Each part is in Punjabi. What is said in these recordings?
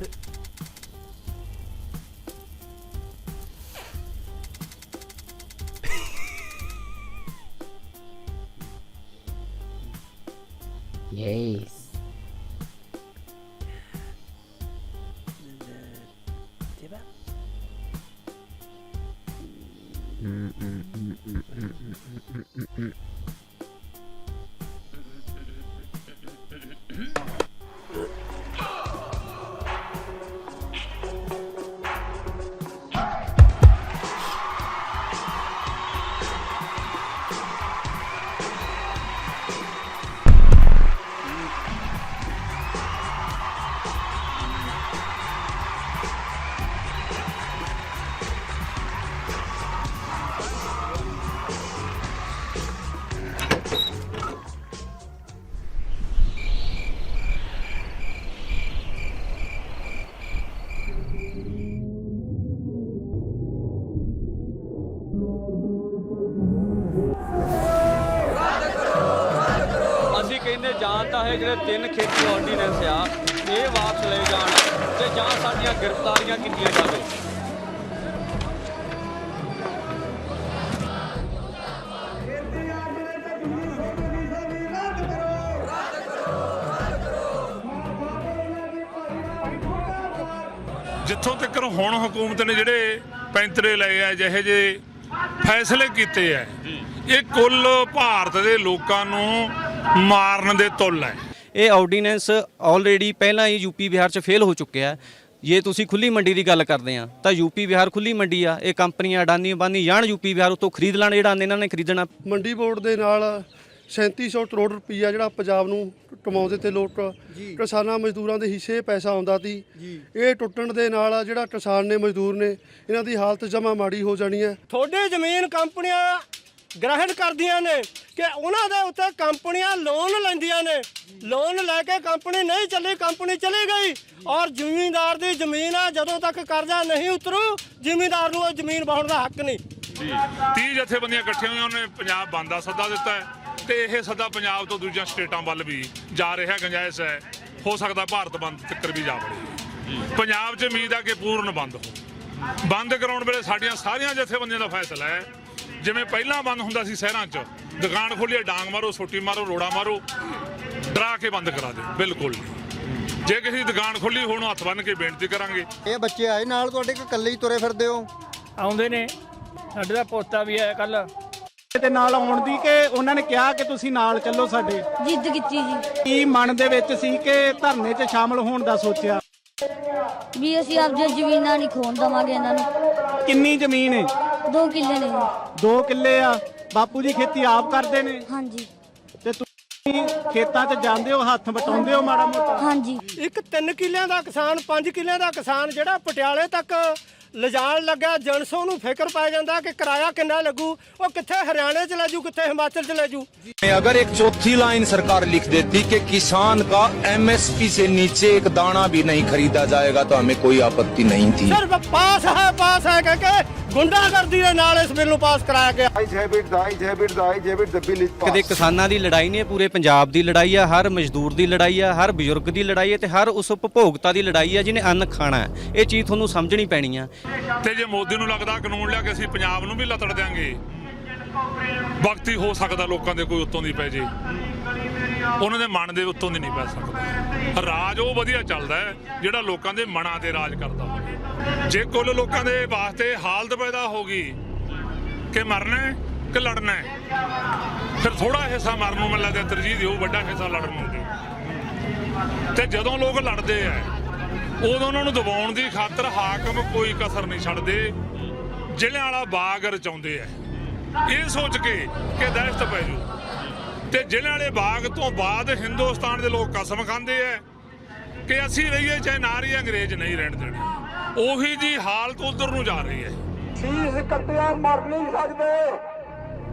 yes. Mm, mm, mm, mm, mm, mm, mm, mm, mm. ਜਾਂ ਸਾਡੀਆਂ ਗ੍ਰਿਫਤਾਰੀਆਂ ਕੀਤੀਆਂ ਜਾਵੇ। ਜਿੱਥੋਂ ਤੱਕ ਹੁਣ ਹਕੂਮਤ ਨੇ ਜਿਹੜੇ ਪੈਂਤਰੇ ਲਏ ਆ ਜਿਹੇ ਜੇ ਫੈਸਲੇ ਕੀਤੇ ਆ ਇਹ ਕੁੱਲ ਭਾਰਤ ਦੇ ਲੋਕਾਂ ਨੂੰ ਮਾਰਨ ਦੇ ਤੁੱਲ ਹੈ। ਇਹ ਆਰਡੀਨੈਂਸ ਆਲਰੇਡੀ ਪਹਿਲਾਂ ਹੀ ਯੂਪੀ ਬਿਹਾਰ 'ਚ ਫੇਲ ਹੋ ਚੁੱਕਿਆ ਹੈ। ਜੇ ਤੁਸੀਂ ਖੁੱਲੀ ਮੰਡੀ ਦੀ ਗੱਲ ਕਰਦੇ ਆ ਤਾਂ ਯੂਪੀ ਬਿਹਾਰ ਖੁੱਲੀ ਮੰਡੀ ਆ ਇਹ ਕੰਪਨੀਆਂ ਅਡਾਨੀ ਬਾਨੀ ਜਾਣ ਯੂਪੀ ਬਿਹਾਰ ਉਤੋਂ ਖਰੀਦ ਲੈਣ ਜਿਹੜਾ ਇਹਨਾਂ ਨੇ ਖਰੀਦਣਾ। ਮੰਡੀ ਬੋਰਡ ਦੇ ਨਾਲ 3700 ਕਰੋੜ ਰੁਪਈਆ ਜਿਹੜਾ ਪੰਜਾਬ ਨੂੰ ਕਮਾਉਂਦੇ ਤੇ ਲੋਕ ਕਿਸਾਨਾਂ ਮਜ਼ਦੂਰਾਂ ਦੇ ਹਿੱਸੇ ਪੈਸਾ ਆਉਂਦਾ ਸੀ। ਇਹ ਟੁੱਟਣ ਦੇ ਨਾਲ ਜਿਹੜਾ ਕਿਸਾਨ ਨੇ ਮਜ਼ਦੂਰ ਨੇ ਇਹਨਾਂ ਦੀ ਹਾਲਤ ਜਮਾ ਮਾੜੀ ਹੋ ਜਾਣੀ ਹੈ। ਤੁਹਾਡੀ ਜ਼ਮੀਨ ਕੰਪਨੀਆਂ ਗ੍ਰਹਿਣ ਕਰਦੀਆਂ ਨੇ ਕਿ ਉਹਨਾਂ ਦੇ ਉੱਤੇ ਕੰਪਨੀਆਂ ਲੋਨ ਲੈਂਦੀਆਂ ਨੇ। ਲੋਨ ਲੈ ਕੇ ਕੰਪਨੀ ਨਹੀਂ ਚੱਲੀ ਕੰਪਨੀ ਚਲੀ ਗਈ ਔਰ ਜ਼ਿਮੀਂਦਾਰ ਦੀ ਜ਼ਮੀਨ ਆ ਜਦੋਂ ਤੱਕ ਕਰਜ਼ਾ ਨਹੀਂ ਉਤਰੂ ਜ਼ਿਮੀਂਦਾਰ ਨੂੰ ਉਹ ਜ਼ਮੀਨ ਵਾਹੁਣ ਦਾ ਹੱਕ ਨਹੀਂ। 30 ਜਥੇਬੰਦੀਆਂ ਇਕੱਠੀਆਂ ਹੋਈਆਂ ਉਹਨੇ ਪੰਜਾਬ ਬੰਦ ਦਾ ਸੱਦਾ ਦਿੱਤਾ ਹੈ ਤੇ ਇਹ ਸੱਦਾ ਪੰਜਾਬ ਤੋਂ ਦੂਜੀਆਂ ਸਟੇਟਾਂ ਵੱਲ ਵੀ ਜਾ ਰਿਹਾ ਗੰਜਾਇਸ਼ ਹੈ। ਹੋ ਸਕਦਾ ਭਾਰਤ ਬੰਦ ਤੱਕ ਵੀ ਜਾ ਵੜੇ। ਪੰਜਾਬ 'ਚ ਉਮੀਦ ਆ ਕਿ ਪੂਰਨ ਬੰਦ ਹੋ ਬੰਦ ਕਰਾਉਣ ਵੇਲੇ ਸਾਡੀਆਂ ਸਾਰੀਆਂ ਜਥੇਬੰਦੀਆਂ ਦਾ ਫੈਸਲਾ ਹੈ ਜਿਵੇਂ ਪਹਿਲਾਂ ਬੰਦ ਹੁੰਦਾ ਸੀ ਸ਼ਹਿਰਾਂ 'ਚ ਦੁਕਾਨ ਖੋਲੀਏ ਡਾਂਗ ਮਾਰੋ ਸੋਟੀ ਮਾਰੋ ਰੋੜਾ ਮਾਰੋ ਡਰਾ ਕੇ ਬੰਦ ਕਰਾ ਦਿਓ ਬਿਲਕੁਲ ਨਹੀਂ। ਜੇ ਕਿਸੇ ਦੀ ਦੁਕਾਨ ਖੋਲੀ ਹੁਣ ਹੱਥ ਬੰਨ ਕੇ ਬੇਨਤੀ ਕਰਾਂਗੇ। ਇਹ ਬੱਚੇ ਆਏ ਨਾਲ ਤੁਹਾਡੇ ਕਿ ਇਕੱਲੇ ਹੀ ਤੁਰੇ ਫਿਰਦੇ ਹੋ? ਆਉਂਦੇ ਨੇ। ਸਾਡੇ ਦਾ ਪੋਤਾ ਵੀ ਆਇਆ ਕੱਲ ਤੇ ਨਾਲ ਆਉਣ ਦੀ ਕਿ ਉਹਨਾਂ ਨੇ ਕਿਹਾ ਕਿ ਤੁਸੀਂ ਨਾਲ ਚੱਲੋ ਸਾਡੇ? ਜਿੱਦ ਕੀਤੀ ਜੀ। ਕੀ ਮਨ ਦੇ ਵਿੱਚ ਸੀ ਕਿ ਧਰਨੇ 'ਚ ਸ਼ਾਮਲ ਹੋਣ ਦਾ ਸੋਚਿਆ? ਵੀ ਅਸੀਂ ਆਪਦੀਆਂ ਜ਼ਮੀਨਾਂ ਨਹੀਂ ਖੋਣ ਦਵਾਂਗੇ ਇਹਨਾਂ ਨੂੰ। ਕਿੰਨੀ ਜ਼ਮੀਨ ਹੈ? ਦੋ ਕਿੱਲੇ ਨੇ। ਜੀ। 2 ਕਿੱਲੇ ਆ। ਬਾਪੂ ਜੀ ਖੇਤੀ ਆਪ ਕਰਦੇ ਨੇ। ਹਾਂਜੀ। ਤੇ ਤੁਸੀਂ ਖੇਤਾਂ 'ਚ ਜਾਂਦੇ ਹੋ ਹੱਥ ਵਟਾਉਂਦੇ ਹੋ ਮਾੜਾ ਮੋਟਾ? ਹਾਂਜੀ। ਇੱਕ 3 ਕਿੱਲਿਆਂ ਦਾ ਕਿਸਾਨ 5 ਕਿੱਲਿਆਂ ਦਾ ਕਿਸਾਨ ਜਿਹੜਾ ਪਟਿਆਲੇ ਤੱਕ ਲਿਜਾਣ ਲੱਗਾ ਜਨਸੋਂ ਨੂੰ ਫਿਕਰ ਪੈ ਜਾਂਦਾ ਕਿ ਕਿਰਾਇਆ ਕਿੰਨਾ ਲੱਗੂ ਉਹ ਕਿੱਥੇ ਹਰਿਆਣੇ ਚ ਲੈ ਜੂ ਕਿੱਥੇ ਹਿਮਾਚਲ ਚ ਲੈ ਜੂ अगर एक चौथी लाइन सरकार लिख देती कि किसान का एमएसपी से नीचे एक दाना भी नहीं खरीदा जाएगा तो हमें कोई आपत्ति नहीं थी ਸਿਰਫ ਪਾਸ ਹੈ ਪਾਸ ਹੈ ਕਹਿ ਕੇ ਗੁੰਡਾਗਰਦੀ ਦੇ ਨਾਲ ਇਸ ਬਿੱਲ ਨੂੰ ਪਾਸ ਕਰਾਇਆ ਗਿਆ ਕਦੇ ਕਿਸਾਨਾਂ ਦੀ ਲੜਾਈ ਨਹੀਂ ਇਹ ਪੂਰੇ ਪੰਜਾਬ ਦੀ ਲੜਾਈ ਆ ਹਰ ਮਜ਼ਦੂਰ ਦੀ ਲੜਾਈ ਆ ਹਰ ਬਜ਼ੁਰਗ ਦੀ ਲੜਾਈ ਹੈ ਤੇ ਹਰ ਉਸ ਉਪਭੋਗਤਾ ਦੀ ਲੜਾਈ ਆ ਜਿਹਨੇ ਅੰਨ ਖਾਣਾ ਹੈ ਇਹ ਚੀਜ਼ ਤੁਹਾਨੂੰ ਸਮਝਣੀ ਪੈਣੀ ਆ ਤੇ ਜੇ ਮੋਦੀ ਨੂੰ ਲੱਗਦਾ ਕਾਨੂੰਨ ਲਿਆ ਕੇ ਅਸੀਂ ਪੰਜਾਬ ਨੂੰ ਵੀ ਲਤੜ ਦਿਆਂਗੇ ਵਕਤੀ ਹੋ ਸਕਦਾ ਲੋਕਾਂ ਦੇ ਕੋਈ ਉੱਤੋਂ ਦੀ ਪੈ ਜੇ। ਉਹਨਾਂ ਦੇ ਮਨ ਦੇ ਉੱਤੋਂ ਦੀ ਨਹੀਂ ਪੈ ਸਕਦਾ। ਰਾਜ ਉਹ ਵਧੀਆ ਚੱਲਦਾ ਜਿਹੜਾ ਲੋਕਾਂ ਦੇ ਮਨਾਂ ਤੇ ਰਾਜ ਕਰਦਾ ਹੋਵੇ। ਜੇ ਕੁੱਲ ਲੋਕਾਂ ਦੇ ਵਾਸਤੇ ਹਾਲਤ ਪੈਦਾ ਹੋ ਗਈ ਕਿ ਮਰਨਾ ਕਿ ਲੜਨਾ ਫਿਰ ਥੋੜਾ ਹਿੱਸਾ ਮਰਨ ਨੂੰ ਮਿਲਦਾ ਤੇ ਤਰਜੀਹ ਦਿਓ, ਵੱਡਾ ਹਿੱਸਾ ਲੜਨ ਨੂੰ ਦਿਓ। ਤੇ ਜਦੋਂ ਲੋਕ ਲੜਦੇ ਆ ਉਦੋਂ ਉਹਨਾਂ ਨੂੰ ਦਬਾਉਣ ਦੀ ਖਾਤਰ ਹਾਕਮ ਕੋਈ ਕਸਰ ਨਹੀਂ ਛੱਡਦੇ। ਜ਼ਿਲ੍ਹਿਆਂ ਵਾਲਾ ਬਾਗ ਰਚਾਉਂਦੇ ਆ। ਇਹ ਸੋਚ ਕੇ ਕਿ ਦਹਿਸ਼ਤ ਪੈ ਜੂ। ਤੇ ਜ਼ਿਲ੍ਹਿਆਂ ਵਾਲੇ ਬਾਗ ਤੋਂ ਬਾਅਦ ਹਿੰਦੁਸਤਾਨ ਦੇ ਲੋਕ ਕਸਮ ਖਾਂਦੇ ਆ ਕਿ ਅਸੀਂ ਰਹੀਏ ਚਾਹੇ ਨਾ ਰਹੀਏ, ਅੰਗਰੇਜ਼ ਨਹੀਂ ਰਹਿਣ ਦੇਣੇ। ਉਹੀ ਜੀ ਹਾਲਤ ਉਧਰ ਨੂੰ ਜਾ ਰਹੀ ਹੈ। ਸੀਸ ਕੱਟਿਆ ਮਰ ਨਹੀਂ ਸਕਦੇ?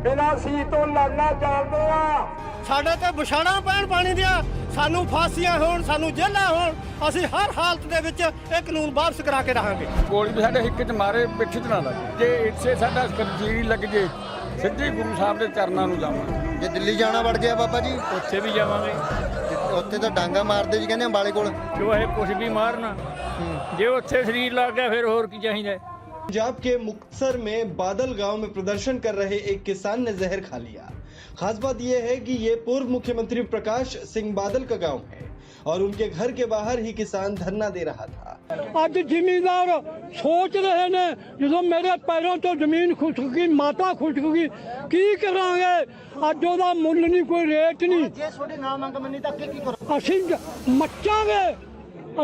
ਬਿਨਾਂ ਸੀ ਤੋਂ ਲੜਨਾ ਜਾਣਦੇ ਆ। ਸਾਡੇ ਤੇ ਵਿਛਾੜਾਂ ਪੈਣ ਪਾਣੀ ਦੀਆਂ ਸਾਨੂੰ ਫਾਂਸੀਆਂ ਹੋਣ ਸਾਨੂੰ ਜੇਲ੍ਹਾਂ ਹੋਣ ਅਸੀਂ ਹਰ ਹਾਲਤ ਦੇ ਵਿੱਚ ਇਹ ਕਾਨੂੰਨ ਵਾਪਸ ਕਰਾ ਕੇ ਰਹਾਂਗੇ। ਗੋਲੀ ਵੀ ਸਾਡੇ ਹਿੱਕ 'ਚ ਮਾਰੇ ਪਿੱਠ 'ਚ ਨਾ ਲੱਗੇ ਜੇ। ਇੱਥੇ ਸਾਡਾ ਕਲਜੀਰੀ ਲੱਗ ਜੇ ਸਿੱਧੀ ਗੁਰੂ ਸਾਹਿਬ ਦੇ ਚਰਨਾਂ ਨੂੰ ਜਾਵਾਂਗੇ। ਜੇ ਦਿੱਲੀ ਜਾਣਾ ਵੜ ਗਿਆ ਬਾਬਾ ਜੀ? ਉੱਥੇ ਵੀ ਜਾਵਾਂਗੇ। ਉੱਥੇ ਤਾਂ ਡਾਂਗਾ ਮਾਰਦੇ ਜੀ ਕਹਿੰਦੇ ਅੰਬਾਲੇ ਕੋਲ। ਜੋ ਇਹ ਕੁਛ ਵੀ ਮਾਰਨਾ ਜੇ ਉੱਥੇ ਸਰੀਰ ਲੱਗ ਗਿਆ ਫਿਰ ਹੋਰ ਕੀ ਚਾਹੀਦਾ? ਹੈ? पंजाब के मुक्तसर में बादल गांव में प्रदर्शन कर रहे एक किसान ने जहर खा लिया खास बात यह है कि ये पूर्व मुख्यमंत्री प्रकाश सिंह बादल का गांव है और उनके घर के बाहर ही किसान धरना दे रहा था ਅੱਜ ਜ਼ਿਮੀਂਦਾਰ ਸੋਚ ਰਹੇ ਨੇ ਜਦੋਂ ਮੇਰੇ ਪੈਰੋਂ ਤੋਂ ਜ਼ਮੀਨ ਖੁਸ਼ਕ ਗਈ ਮਾਤਾ ਖੁਸ਼ਕ ਗਈ ਕੀ ਕਰਾਂਗੇ ਅੱਜ ਉਹਦਾ ਮੁੱਲ ਨਹੀਂ ਕੋਈ ਰੇਟ ਨਹੀਂ ਜੇ ਤੁਹਾਡੇ ਨਾਮ ਮੰਗ ਮੰਨੀ ਤਾਂ ਅੱਗੇ ਕੀ ਕਰੋ ਅਸੀਂ ਜ- ਮੱਚਾਂਗੇ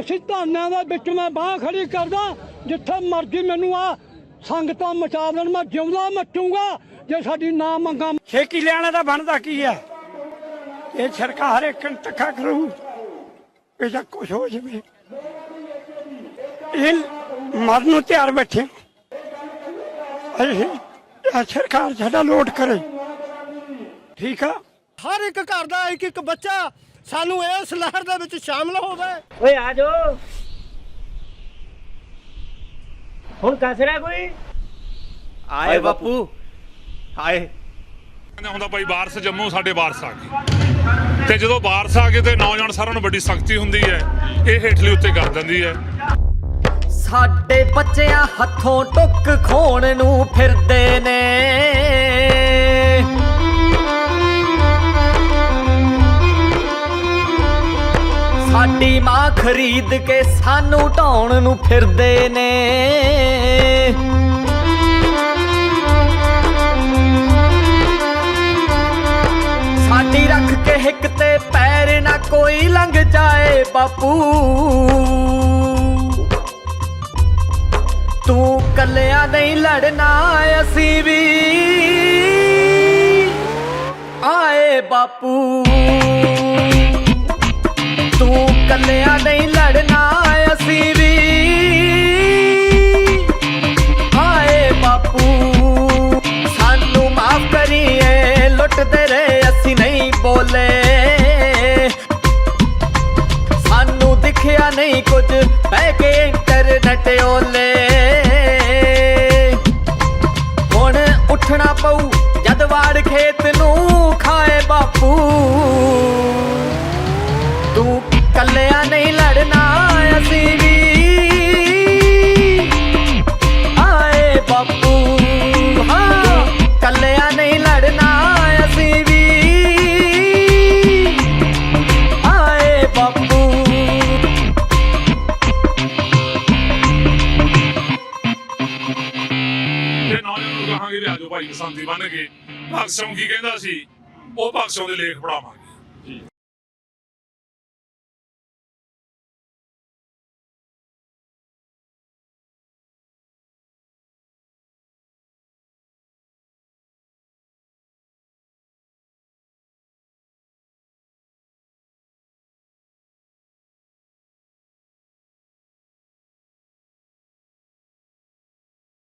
ਅਸੀਂ ਧਾਨਾਂ ਦੇ ਵਿੱਚ ਮੈਂ ਬਾਹ ਖੜੀ ਕਰਦਾ ਜਿੱਥੇ ਮਰਜ਼ੀ ਮੈਨੂੰ ਆ ਸੰਗਤਾਂ ਮਚਾ ਦੇਣ ਮੈਂ ਜਿਉਂਦਾ ਮੱਚੂਗਾ ਜੇ ਸਾਡੀ ਨਾ ਮੰਗਾ ਛੇਕੀ ਲਿਆਣਾ ਦਾ ਬਣਦਾ ਕੀ ਹੈ ਇਹ ਸਰਕਾਰ ਹਰ ਇੱਕ ਨੂੰ ਧੱਕਾ ਕਰੂ ਇਹ ਜਾਂ ਕੁਛ ਹੋ ਜਵੇ। ਇਹ ਮਰਨ ਨੂੰ ਤਿਆਰ ਬੈਠੇ। ਅਸੀਂ ਇਹ ਸਰਕਾਰ ਸਾਡਾ ਲੋਟ ਕਰੇ। ਠੀਕ ਆ? ਹਰ ਇੱਕ ਘਰ ਦਾ ਇੱਕ ਇੱਕ ਬੱਚਾ ਸਾਨੂੰ ਇਸ ਲਹਿਰ ਦੇ ਵਿੱਚ ਸ਼ਾਮਲ ਹੋਵੇ। ਓਏ ਆ ਜਾਓ। ਹੁਣ ਕਸਰਾ ਕੋਈ? ਆਏ ਬਾਪੂ। ਆਏ ਕਹਿੰਦਾ ਹੁੰਦਾ ਭਾਈ ਬਾਰਸ ਜੰਮੂ ਸਾਡੇ ਬਾਰਸ ਆ ਗਈ ਤੇ ਜਦੋਂ ਬਾਰਸ ਆ ਗਏ ਤੇ ਨੌਜਵਾਨ ਸਾਰਿਆਂ ਨੂੰ ਵੱਡੀ ਸਖਤੀ ਹੁੰਦੀ ਹੈ। ਇਹ ਹੇਠਲੀ ਉੱਤੇ ਕਰ ਦਿੰਦੀ ਹੈ। ਸਾਡੇ ਬੱਚਿਆਂ ਹੱਥੋਂ ਟੁੱਕ ਖੋਣ ਨੂੰ ਫਿਰਦੇ ਨੇ। ਸਾਡੀ ਮਾਂ ਖਰੀਦ ਕੇ ਸਾਨੂੰ ਢਾਉਣ ਨੂੰ ਫਿਰਦੇ ਨੇ। ਸਾਡੀ ਰੱਖ ਕੇ ਹਿੱਕ ਤੇ ਪੈਰ ਨਾ ਕੋਈ ਲੰਘ ਜਾਏ ਬਾਪੂ। ਤੂੰ ਕੱਲਿਆ ਨਹੀਂ ਲੜਨਾ ਅਸੀਂ ਵੀ। ਆਏ ਬਾਪੂ। ਕੱਲਿਆ ਨਹੀਂ ਲੜਨਾ। ਕਹਾਂਗੇ ਵੀ ਆਜੋ ਭਾਈ ਕਿਸਾਨੀ ਬਣ ਕੇ ਭਗਤ ਸਿੰਘ ਕੀ ਕਹਿੰਦਾ ਸੀ ਉਹ ਭਗਤ ਸਿੰਘ ਦੇ ਲੇਖ ਪੜਾਵਾਂਗੇ